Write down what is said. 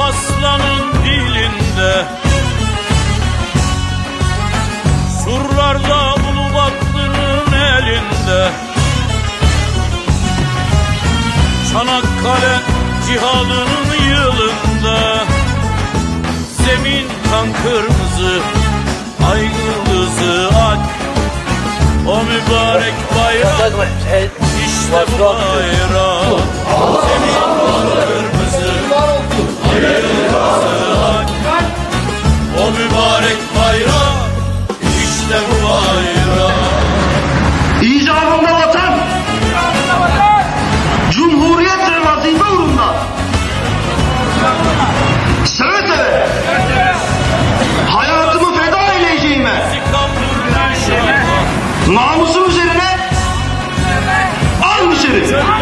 aslanın dilinde. Surlarda ulu battının elinde. Çanakkale cihadının yılında. Zemin kan kırmızı, ay yıldızı ak. O mübarek bayrak, işte bu bayrak. Zemin kan kırmızı mübarek bayrak işte bu bayrak İcabında vatan, Cumhuriyet ve vazife uğrunda. Seve seve. Hayatımı feda edeceğime. Namusum üzerine. An içerim.